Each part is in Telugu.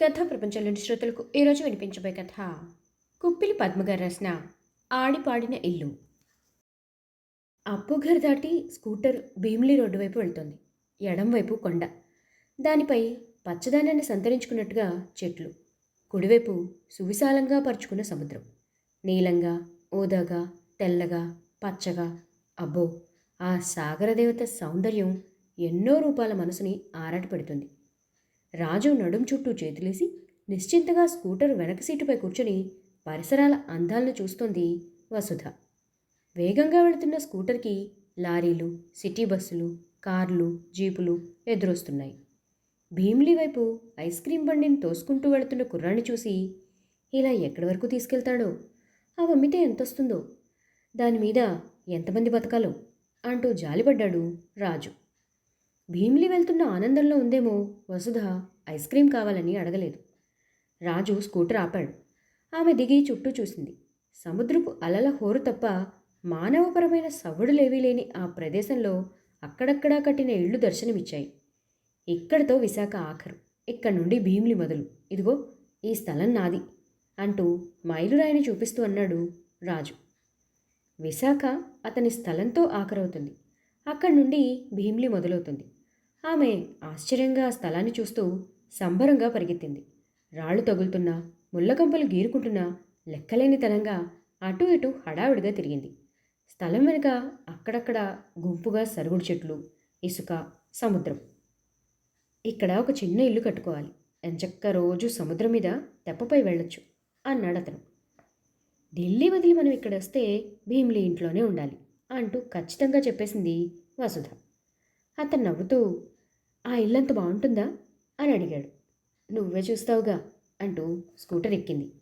కథ ప్రపంచంలోని శ్రోతలకు ఈరోజు వినిపించబోయే కథ కుప్పిలి పద్మగారు రాసిన ఆడిపాడిన ఇల్లు. అప్పుఘర్ దాటి స్కూటర్ భీమిలి రోడ్డు వైపు వెళుతుంది. ఎడం వైపు కొండ. దానిపై పచ్చదనాన్ని సంతరించుకున్నట్టుగా చెట్లు. కుడివైపు సువిశాలంగా పరుచుకున్న సముద్రం. నీలంగా ఓదాగా తెల్లగా పచ్చగా. అబ్బో ఆ సాగరదేవత సౌందర్యం ఎన్నో రూపాల మనసుని ఆరాటపెడుతుంది. రాజు నడుం చుట్టూ చేతులేసి నిశ్చింతగా స్కూటర్ వెనక సీటుపై కూర్చొని పరిసరాల అందాలను చూస్తోంది వసుధ. వేగంగా వెళుతున్న స్కూటర్కి లారీలు సిటీ బస్సులు కార్లు జీపులు ఎదురొస్తున్నాయి. భీమిలి వైపు ఐస్ క్రీమ్ బండిని తోసుకుంటూ వెళుతున్న కుర్రాన్ని చూసి ఇలా ఎక్కడి వరకు తీసుకెళ్తాడో? ఆ అమ్మితే ఎంతొస్తుందో? దాని మీద ఎంతమంది బతకాలో? అంటూ జాలిపడ్డాడు రాజు. భీమిలి వెళ్తున్న ఆనందంలో ఉందేమో వసుధ ఐస్ క్రీం కావాలని అడగలేదు. రాజు స్కూటర్ ఆపాడు. ఆమె దిగి చుట్టూ చూసింది. సముద్రపు అలల హోరు తప్ప మానవపరమైన సవ్వడులేవీ లేని ఆ ప్రదేశంలో అక్కడక్కడా కట్టిన ఇళ్ళు దర్శనమిచ్చాయి. ఇక్కడతో విశాఖ ఆఖరు. ఇక్కడి నుండి భీమిలి మొదలు. ఇదిగో ఈ స్థలం నాది అంటూ మైలురాయిని చూపిస్తూ అన్నాడు రాజు. విశాఖ అతని స్థలంతో ఆఖరవుతుంది. అక్కడి నుండి భీమిలి మొదలవుతుంది. ఆమె ఆశ్చర్యంగా ఆ స్థలాన్ని చూస్తూ సంబరంగా పరిగెత్తింది. రాళ్ళు తగులుతున్నా ముళ్ళకంపలు గీరుకుంటున్నా లెక్కలేని తనంగా అటు ఇటు హడావిడిగా తిరిగింది. స్థలం వెనుక అక్కడక్కడ గుంపుగా సరుగుడు చెట్లు ఇసుక సముద్రం. ఇక్కడ ఒక చిన్న ఇల్లు కట్టుకోవాలి. ఎంచక్క రోజు సముద్రం మీద తెప్పపై వెళ్ళొచ్చు అన్నాడు అతను ఢిల్లీ వదిలి మనం ఇక్కడ వస్తే భీమిలి ఇంట్లోనే ఉండాలి. అంటూ ఖచ్చితంగా చెప్పేసింది వసుధ. అతను నవ్వుతూ ఆ ఇల్లంత బాగుంటుందా? అని అడిగాడు. నువ్వే చూస్తావుగా అంటూ స్కూటర్ ఎక్కింది.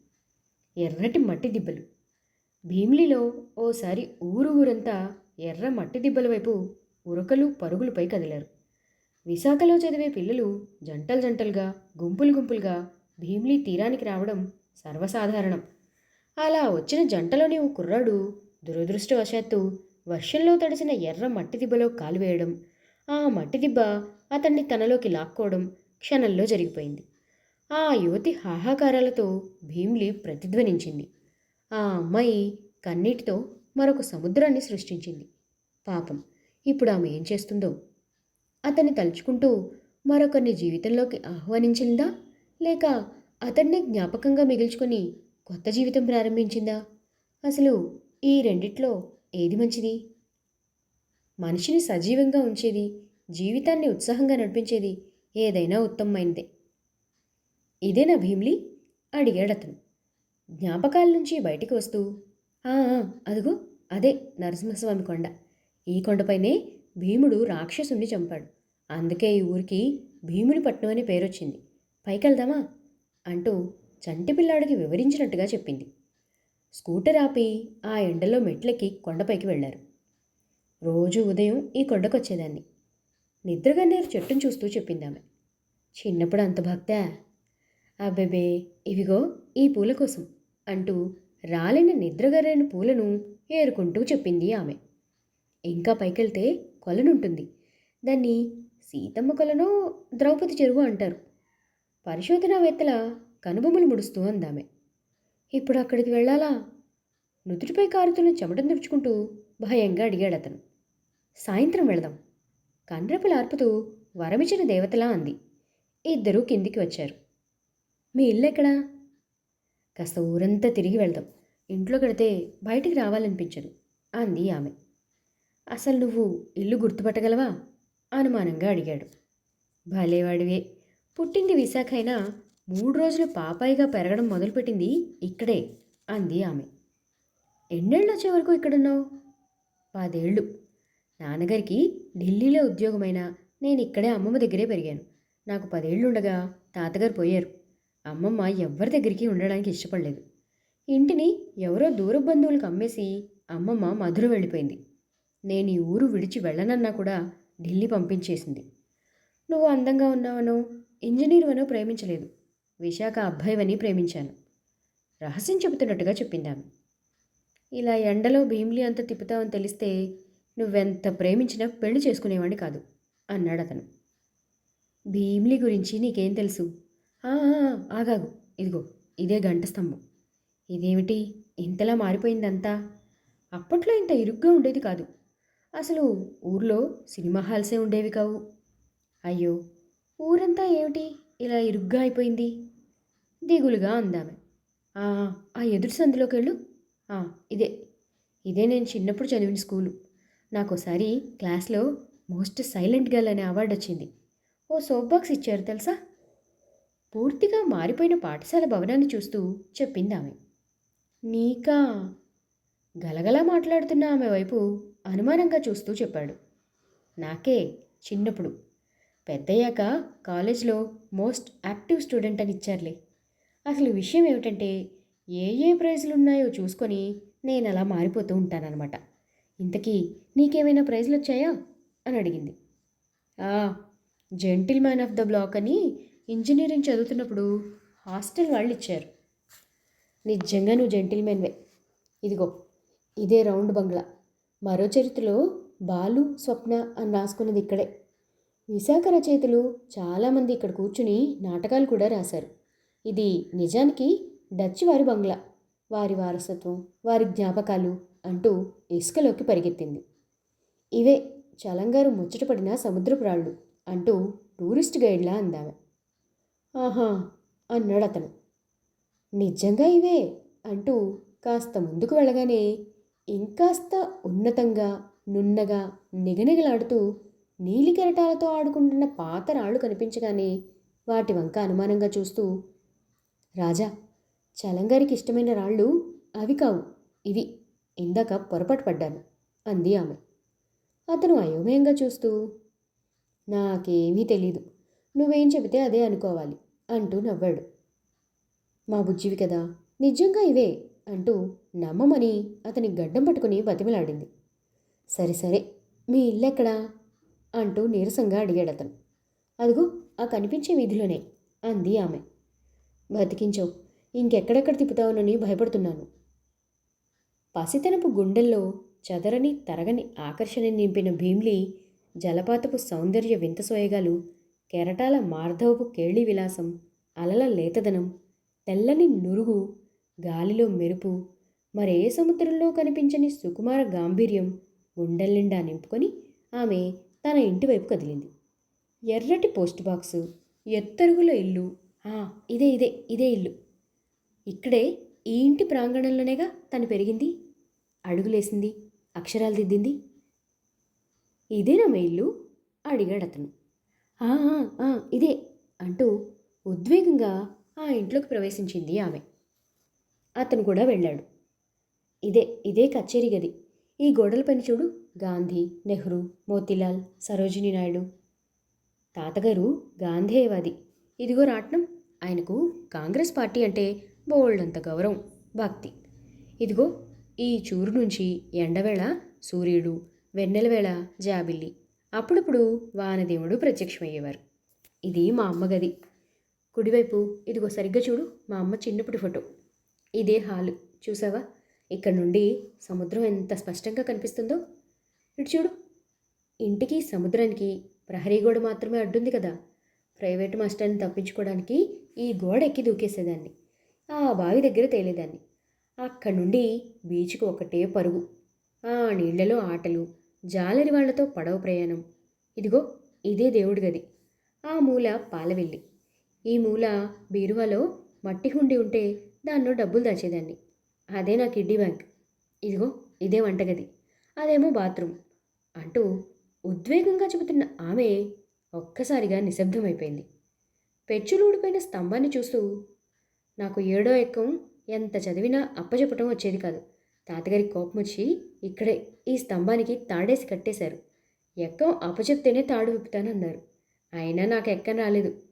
ఎర్రటి మట్టి దిబ్బలు. భీమిలిలో ఓసారి ఊరు ఊరంతా ఎర్ర మట్టి దిబ్బల వైపు ఉరకలు పరుగులపై కదిలారు. విశాఖలో చదివే పిల్లలు జంటలు జంటలుగా గుంపులు గుంపులుగా భీమిలి తీరానికి రావడం సర్వసాధారణం. అలా వచ్చిన జంటలోని ఓ కుర్రాడు దురదృష్టవశాత్తు వర్షంలో తడిసిన ఎర్ర మట్టి దిబ్బలో కాలువేయడం ఆ మట్టి దిబ్బ అతన్ని తనలోకి లాక్కోవడం క్షణంలో జరిగిపోయింది. ఆ యువతి హాహాకారాలతో భీమ్లి ప్రతిధ్వనించింది. ఆ అమ్మాయి కన్నీటితో మరొక సముద్రాన్ని సృష్టించింది. పాపం ఇప్పుడు ఆమె ఏం చేస్తుందో? అతన్ని తలుచుకుంటూ మరొకరిని జీవితంలోకి ఆహ్వానించిందా? లేక అతన్ని జ్ఞాపకంగా మిగిల్చుకొని కొత్త జీవితం ప్రారంభించిందా? అసలు ఈ రెండిట్లో ఏది మంచిది? మనిషిని సజీవంగా ఉంచేది జీవితాన్ని ఉత్సాహంగా నడిపించేది ఏదైనా ఉత్తమమైనదే ఇదేనా భీమ్లీ? అడిగాడు అతను. జ్ఞాపకాల నుంచి బయటికి వస్తూ "ఆ, అదుగో అదిగో అదే నరసింహస్వామి కొండ. ఈ కొండపైనే భీముడు రాక్షసుణ్ణి చంపాడు. అందుకే ఈ ఊరికి భీమునిపట్నం అనే పేరొచ్చింది. పైకెళ్దామా? అంటూ చంటి పిల్లాడికి వివరించినట్టుగా చెప్పింది. స్కూటర్ ఆపి ఆ ఎండలో మెట్లెక్కి కొండపైకి వెళ్ళారు. రోజు ఉదయం ఈ కొండకొచ్చేదాన్ని. నిద్రగన్నేరు చెట్టును చూస్తూ చెప్పింది ఆమె చిన్నప్పుడు అంత భక్తా? అబ్బెబే ఇవిగో ఈ పూల కోసం అంటూ రాలిన నిద్రగరైన పూలను ఏరుకుంటూ చెప్పింది ఆమె. ఇంకా పైకెళ్తే కొలనుంటుంది. దాన్ని సీతమ్మ కొలను ద్రౌపది చెరువు అంటారు. పరిశోధనావేత్తల కనుబొమ్మలు ముడుస్తూ అందామె. ఇప్పుడు అక్కడికి వెళ్ళాలా? నుదుటిపై కారుతున్న చెమటను తుడుచుకుంటూ భయంగా అడిగాడు అతను. సాయంత్రం వెళదాం. కండ్రెపలు ఆర్పుతూ వరమిచ్చిన దేవతలా అంది. ఇద్దరూ కిందికి వచ్చారు. మీ ఇల్లు ఎక్కడా? కాస్త ఊరంతా తిరిగి వెళ్దాం. ఇంట్లో కడితే బయటికి రావాలనిపించదు అంది ఆమె. అసలు నువ్వు ఇల్లు గుర్తుపట్టగలవా? అనుమానంగా అడిగాడు. భలేవాడివే. పుట్టింది విశాఖ అయినా మూడు రోజులు పాపాయిగా పెరగడం మొదలుపెట్టింది ఇక్కడే అంది ఆమె. ఎన్నేళ్ళు వచ్చే వరకు ఇక్కడున్నావు? పదేళ్ళు. నాన్నగారికి ఢిల్లీలో ఉద్యోగమైనా నేను ఇక్కడే అమ్మమ్మ దగ్గరే పెరిగాను. నాకు పదేళ్ళుండగా తాతగారు పోయారు. అమ్మమ్మ ఎవ్వరి దగ్గరికి ఉండడానికి ఇష్టపడలేదు. ఇంటిని ఎవరో దూర బంధువులకు అమ్మేసి అమ్మమ్మ మధుర వెళ్ళిపోయింది. నేను ఈ ఊరు విడిచి వెళ్ళనన్నా కూడా ఢిల్లీ పంపించేసింది. నువ్వు అందంగా ఉన్నావనో ఇంజనీర్వనో ప్రేమించలేదు. విశాఖ అబ్బాయివని ప్రేమించాను. రహస్యం చెబుతున్నట్టుగా చెప్పిందామె. ఇలా ఎండలో భీమిలి అంత తిప్పుతావని తెలిస్తే నువ్వెంత ప్రేమించినా పెళ్ళి చేసుకునేవాడిని కాదు అన్నాడు అతను భీమ్లీ గురించి నీకేం తెలుసు? ఆ, ఆగాగు. ఇదిగో ఇదే గంట స్తంభం ఇదేమిటి? ఇంతలా మారిపోయిందంతా? అప్పట్లో ఇంత ఇరుగ్గా ఉండేది కాదు. అసలు ఊర్లో సినిమా హాల్సే ఉండేవి కావు. అయ్యో ఊరంతా ఏమిటి? ఇలా ఇరుగ్గా అయిపోయింది? దిగులుగా అందామె. "ఆ, ఎదురు సందులోకి వెళ్ళు. "ఆ, ఇదే. ఇదే నేను చిన్నప్పుడు చదివిన స్కూలు. నాకోసారి క్లాస్లో మోస్ట్ సైలెంట్ గర్ల్ అనే అవార్డు వచ్చింది. ఓ సోప్ బాక్స్ ఇచ్చారు తెలుసా? పూర్తిగా మారిపోయిన పాఠశాల భవనాన్ని చూస్తూ చెప్పింది ఆమె నీకా? గలగలా మాట్లాడుతున్న ఆమె వైపు అనుమానంగా చూస్తూ చెప్పాడు. నాకే చిన్నప్పుడు. పెద్దయ్యాక కాలేజ్లో మోస్ట్ యాక్టివ్ స్టూడెంట్ అని ఇచ్చారులే. అసలు విషయం ఏమిటంటే ఏ ఏ ప్రైజులు ఉన్నాయో చూసుకొని నేను అలా మారిపోతూ ఉంటానన్నమాట. ఇంతకీ నీకేమైనా ప్రైజులు వచ్చాయా అని అడిగింది. Gentleman of the block అని ఇంజనీరింగ్ చదువుతున్నప్పుడు హాస్టల్ వాళ్ళు ఇచ్చారు నిజంగా నువ్వు జెంటిల్ మ్యాన్వే ఇదిగో ఇదే రౌండ్ బంగ్లా. మరో చరిత్రలో బాలు స్వప్న అని రాసుకున్నది ఇక్కడే. విశాఖ రచయితలు చాలామంది ఇక్కడ కూర్చుని నాటకాలు కూడా రాశారు. ఇది నిజానికి డచ్ వారి బంగ్లా వారి వారసత్వం వారి జ్ఞాపకాలు అంటూ ఇసుకలోకి పరిగెత్తింది. ఇవే చలంగారు ముచ్చటపడిన సముద్రపు రాళ్ళు అంటూ టూరిస్ట్ గైడ్లా అందామె. ఆహా అన్నాడు అతను నిజంగా ఇవే అంటూ కాస్త ముందుకు వెళ్ళగానే ఇంకాస్త ఉన్నతంగా నున్నగా నిగనిగలాడుతూ నీలికెరటాలతో ఆడుకుంటున్న పాత రాళ్ళు కనిపించగానే వాటి వంక అనుమానంగా చూస్తూ రాజా చలంగారికి ఇష్టమైన రాళ్ళు అవి కావు. ఇవి ఇందాక పొరపాటు పడ్డాను అంది ఆమె. అతను అయోమయంగా చూస్తూ నాకేమీ తెలీదు. నువ్వేం చెబితే అదే అనుకోవాలి అంటూ నవ్వాడు. మా బుజ్జివి కదా నిజంగా ఇవే అంటూ నమ్మమని అతని గడ్డం పట్టుకుని బతిమలాడింది. సరే సరే మీ ఇల్లెక్కడా అంటూ నీరసంగా అడిగాడు అతను అదిగో ఆ కనిపించే వీధిలోనే అంది ఆమె. బతికించవు. ఇంకెక్కడెక్కడ తిప్పుతావునని భయపడుతున్నాను. పసితనపు గుండెల్లో చదరని తరగని ఆకర్షణ నింపిన భీమ్లీ జలపాతపు సౌందర్య వింత సోయగాలు కెరటాల మార్ధవపు కేళి విలాసం అలల లేతదనం తెల్లని నురుగు గాలిలో మెరుపు మరే సముద్రంలో కనిపించని సుకుమార గాంభీర్యం గుండెల నిండా నింపుకొని ఆమె తన ఇంటివైపు కదిలింది. ఎర్రటి పోస్ట్ బాక్సు ఎత్తరుగుల ఇల్లు ఇదే ఇదే ఇదే ఇల్లు. ఇక్కడే ఈ ఇంటి ప్రాంగణంలోనేగా తను పెరిగింది. అడుగులేసింది అక్షరాలు దిద్దింది. ఇదేనా మీ ఇల్లు అడిగాడు అతను ఆ, ఇదే అంటూ ఉద్వేగంగా ఆ ఇంట్లోకి ప్రవేశించింది ఆమె. అతను కూడా వెళ్ళాడు. ఇదే ఇదే కచేరీ గది. ఈ గోడల పని చూడు గాంధీ నెహ్రూ మోతీలాల్ సరోజినీ నాయుడు. తాతగారు గాంధేయవాది. ఇదిగో రాట్నం ఆయనకు కాంగ్రెస్ పార్టీ అంటే బోల్డంత గౌరవం భక్తి. ఇదిగో ఈ చూరు నుంచి ఎండవేళ సూర్యుడు వెన్నెలవేళ జాబిల్లి. అప్పుడప్పుడు వానదేవుడు ప్రత్యక్షమయ్యేవారు. ఇది మా అమ్మ గది. కుడివైపు ఇదిగో సరిగ్గా చూడు మా అమ్మ చిన్నప్పటి ఫోటో. ఇదే హాలు. చూసావా? ఇక్కడ నుండి సముద్రం ఎంత స్పష్టంగా కనిపిస్తుందో. ఇటు చూడు. ఇంటికి సముద్రానికి ప్రహరీ గోడ మాత్రమే అడ్డుంది కదా. ప్రైవేట్ మాస్టర్ని తప్పించుకోవడానికి ఈ గోడ ఎక్కి దూకేసేదాన్ని. ఆ బావి దగ్గర తేలేదాన్ని. అక్కడి నుండి బీచ్కు ఒకటే పరుగు. ఆ నీళ్ళలో ఆటలు జాలరి వాళ్ళతో పడవ ప్రయాణం. ఇదిగో ఇదే దేవుడి గది. ఆ మూల పాలవెల్లి. ఈ మూల బీరువాలో మట్టి హుండి ఉంటే దానిలో డబ్బులు దాచేదాన్ని. అదే నా కిడ్డీ బ్యాంక్. ఇదిగో ఇదే వంటగది. అదేమో బాత్రూమ్ అంటూ ఉద్వేగంగా చెబుతున్న ఆమె ఒక్కసారిగా నిశ్శబ్దమైపోయింది. పెచ్చులూడిపోయిన స్తంభాన్ని చూస్తూ నాకు ఏడో ఎక్కం ఎంత చదివినా అప్పచెప్పటం వచ్చేది కాదు. తాతగారి కోపం వచ్చి ఇక్కడే ఈ స్తంభానికి తాడేసి కట్టేశారు. ఎక్కం అప్పచెప్తేనే తాడు విప్పుతానన్నారు. అయినా నాకు ఎక్కం రాలేదు.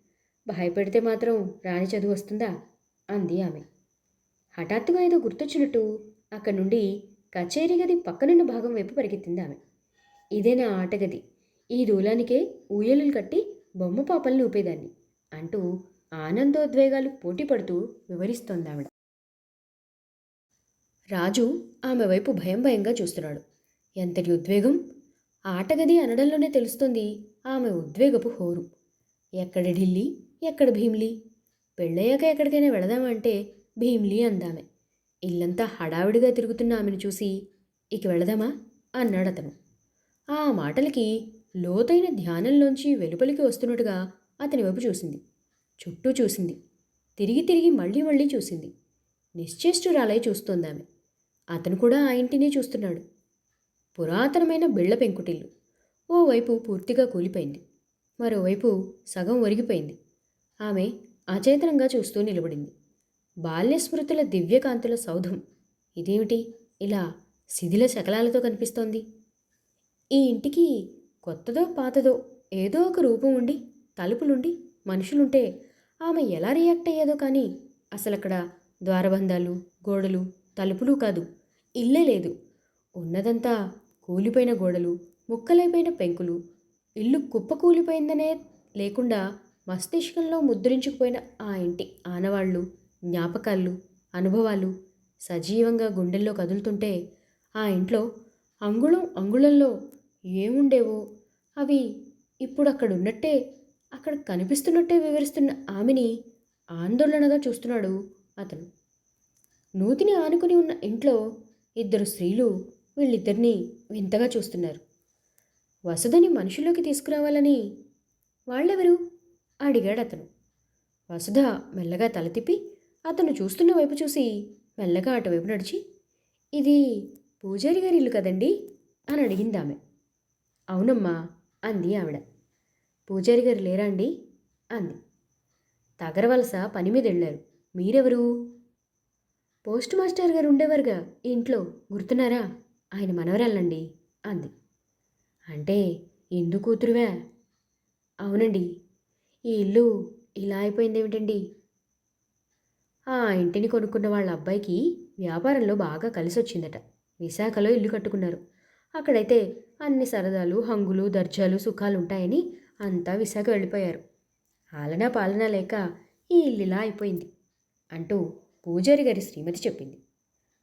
భయపెడితే మాత్రం రాని చదువు వస్తుందా? అంది ఆమె. హఠాత్తుగా ఏదో గుర్తొచ్చినట్టు అక్కడి నుండి కచేరీ గది పక్కనున్న భాగం వైపు పరిగెత్తింది ఆమె. ఇదే నా ఆటగది? ఈ దూలానికే ఊయలులు కట్టి బొమ్మ పాపల్ని ఊపేదాన్ని అంటూ ఆనందోద్వేగాలు పోటీ పడుతూ వివరిస్తోంది ఆవిడ రాజు ఆమె వైపు భయం భయంగా చూస్తున్నాడు. ఎంతటి ఉద్వేగం? ఆటగది అనడంలోనే తెలుస్తుంది ఆమె ఉద్వేగపు హోరు. ఎక్కడ ఢిల్లీ? ఎక్కడ భీమ్లీ? పెళ్ళయ్యాక ఎక్కడికైనా వెళదామంటే భీమ్లీ అందామె. ఇల్లంతా హడావిడిగా తిరుగుతున్న ఆమెను చూసి ఇక వెళదామా? అన్నాడు అతను ఆ మాటలకి లోతైన ధ్యానంలోంచి వెలుపలికి వస్తున్నట్టుగా అతని వైపు చూసింది. చుట్టూ చూసింది. తిరిగి తిరిగి మళ్ళీ మళ్ళీ చూసింది. నిశ్చేష్టురాలై చూస్తోందామె. అతను కూడా ఆ ఇంటినే చూస్తున్నాడు. పురాతనమైన బిళ్ళ పెంకుటిల్లు. ఓవైపు పూర్తిగా కూలిపోయింది. మరోవైపు సగం ఒరిగిపోయింది. ఆమె అచేతనంగా చూస్తూ నిలబడింది. బాల్యస్మృతుల దివ్యకాంతుల సౌధం. ఇదేమిటి? ఇలా శిథిల శకలాలతో కనిపిస్తోంది. ఈ ఇంటికి కొత్తదో పాతదో ఏదో ఒక రూపం ఉండి తలుపులుండి మనుషులుంటే ఆమె ఎలా రియాక్ట్ అయ్యేదో కానీ అసలు అక్కడ ద్వారబంధాలు గోడలు తలుపులు కాదు ఇల్లే లేదు. ఉన్నదంతా కూలిపోయిన గోడలు ముక్కలైపోయిన పెంకులు. ఇల్లు కుప్ప కూలిపోయిందనే లేకుండా మస్తిష్కంలో ముద్రించుకుపోయిన ఆ ఇంటి ఆనవాళ్ళు జ్ఞాపకాలు అనుభవాలు సజీవంగా గుండెల్లో కదులుతుంటే ఆ ఇంట్లో అంగుళం అంగుళంలో ఏముండేవో? అవి ఇప్పుడు అక్కడ ఉన్నట్టే అక్కడ కనిపిస్తున్నట్టే వివరిస్తున్న ఆమెని ఆందోళనగా చూస్తున్నాడు అతను. నూతిని ఆనుకుని ఉన్న ఇంట్లో ఇద్దరు స్త్రీలు వీళ్ళిద్దరినీ వింతగా చూస్తున్నారు. వసుధని మనుషుల్లోకి తీసుకురావాలని వాళ్ళెవరు? అడిగాడు అతను. వసుధ మెల్లగా తల తిప్పి అతను చూస్తున్న వైపు చూసి మెల్లగా అటువైపు నడిచి ఇది పూజారి గారి ఇల్లు కదండి? అని అడిగింది ఆమె అవునమ్మా అంది ఆవిడ. పూజారి గారు లేరా అండి అంది తగరవలస పని మీద వెళ్ళారు మీరెవరు? పోస్ట్ మాస్టర్ గారు ఉండేవారుగా ఇంట్లో గుర్తున్నారా? ఆయన మనవరాలండి అంది. అంటే ఎందు కూతురువే? అవునండి. ఈ ఇల్లు ఇలా అయిపోయింది ఏమిటండి ఆ ఇంటిని కొనుక్కున్న వాళ్ళ అబ్బాయికి వ్యాపారంలో బాగా కలిసి వచ్చిందట విశాఖలో ఇల్లు కట్టుకున్నారు. అక్కడైతే అన్ని సరదాలు హంగులు దర్జాలు సుఖాలు ఉంటాయని అంతా విశాఖ వెళ్ళిపోయారు. ఆలనా పాలన లేక ఈ ఇల్లు ఇలా అయిపోయింది అంటూ పూజారి గారి శ్రీమతి చెప్పింది.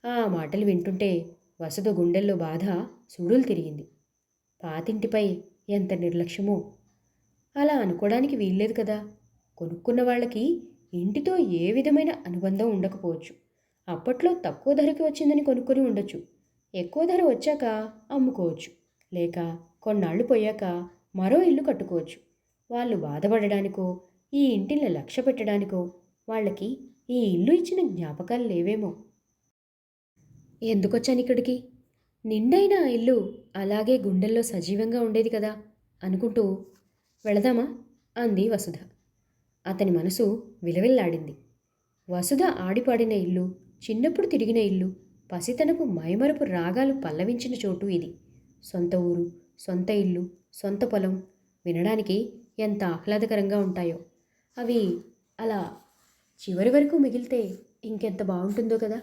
ఆ మాటలు వింటుంటే వసద గుండెల్లో బాధ సుడులు తిరిగింది. పాతింటిపై ఎంత నిర్లక్ష్యమో. అలా అనుకోవడానికి వీల్లేదు కదా. కొనుక్కున్న వాళ్ళకి ఇంటితో ఏ విధమైన అనుబంధం ఉండకపోవచ్చు. అప్పట్లో తక్కువ ధరకి వచ్చిందని కొనుక్కొని ఉండొచ్చు. ఎక్కువ ధర వచ్చాక అమ్ముకోవచ్చు. లేక కొన్నాళ్ళు పోయాక మరో ఇల్లు కట్టుకోవచ్చు. వాళ్ళు బాధపడడానికో ఈ ఇంటిని లక్ష్య పెట్టడానికో వాళ్ళకి ఈ ఇల్లు ఇచ్చిన జ్ఞాపకాలు లేవేమో. ఎందుకొచ్చాను ఇక్కడికి? నిండైన ఆ ఇల్లు అలాగే గుండెల్లో సజీవంగా ఉండేది కదా అనుకుంటూ వెళదామా? అంది వసుధ. అతని మనసు విలవిల్లాడింది. వసుధ ఆడిపాడిన ఇల్లు చిన్నప్పుడు తిరిగిన ఇల్లు పసితనపు మైమరపు రాగాలు పల్లవించిన చోటు ఇది. సొంత ఊరు సొంత ఇల్లు సొంత పొలం వినడానికి ఎంత ఆహ్లాదకరంగా ఉంటాయో. అవి అలా చివరి వరకు మిగిలితే ఇంకెంత బాగుంటుందో కదా.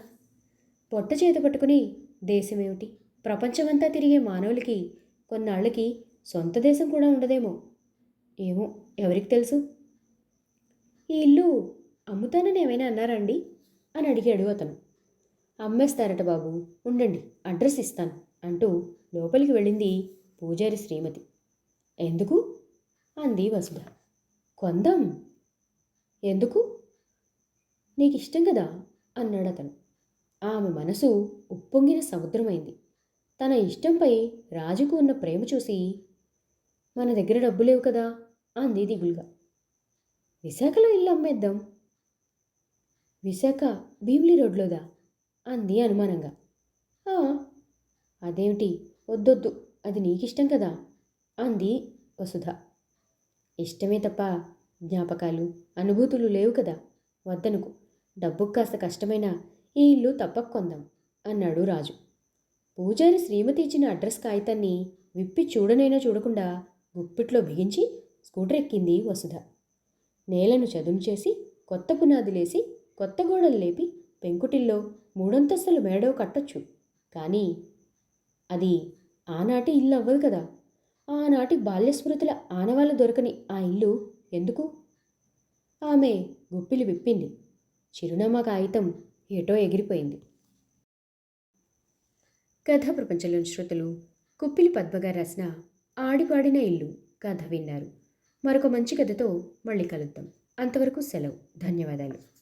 పొట్ట చేత పట్టుకుని దేశమేమిటి? ప్రపంచమంతా తిరిగే మానవులకి కొన్నాళ్ళకి సొంత దేశం కూడా ఉండదేమో. ఏమో ఎవరికి తెలుసు? ఈ ఇల్లు అమ్ముతానని ఏమైనా అన్నారా అండి అని అడిగాడు అతను. అమ్మేస్తారట బాబు ఉండండి అడ్రస్ ఇస్తాను అంటూ లోపలికి వెళ్ళింది పూజారి శ్రీమతి. ఎందుకు? అంది వసుధ. కొందాం. ఎందుకు? నీకు ఇష్టం కదా అన్నాడు అతను. ఆమె మనసు ఉప్పొంగిన సముద్రమైంది. తన ఇష్టంపై రాజుకు ఉన్న ప్రేమ చూసి మన దగ్గర డబ్బు లేవు కదా అంది దిగులుగా. విశాఖలో ఇల్లు అమ్మేద్దాం. విశాఖ భీమిలి రోడ్లోదా? అంది అనుమానంగా. అదేమిటి? వద్దొద్దు అది నీకిష్టం కదా? అంది వసుధ. ఇష్టమే తప్ప జ్ఞాపకాలు అనుభూతులు లేవు కదా? వద్దనుకు. డబ్బుకు కాస్త కష్టమైనా ఈ ఇల్లు తప్పక కొందాం అన్నాడు రాజు. పూజారి శ్రీమతి ఇచ్చిన అడ్రస్ కాగితాన్ని విప్పి చూడనైనా చూడకుండా గుప్పిట్లో బిగించి స్కూటర్ ఎక్కింది వసుధ. నేలను చదును చేసి కొత్త పునాదిలేసి కొత్త గోడలు లేపి పెంకుటిల్లో మూడంతస్తుల మేడో కట్టొచ్చు. కానీ అది ఆనాటి ఇల్లు అవ్వదు కదా. ఆనాటి బాల్యస్మృతుల ఆనవాళ్ళు దొరకని ఆ ఇల్లు ఎందుకు? ఆమె గుప్పిలి విప్పింది. చిరునామా కాగితం ఎటో ఎగిరిపోయింది. కథ ప్రపంచంలోని శ్రోతలు కుప్పిలి పద్మగారు రాసిన ఆడిపాడిన ఇల్లు కథ విన్నారు. మరొక మంచి కథతో మళ్ళీ కలుద్దాం. అంతవరకు సెలవు. ధన్యవాదాలు.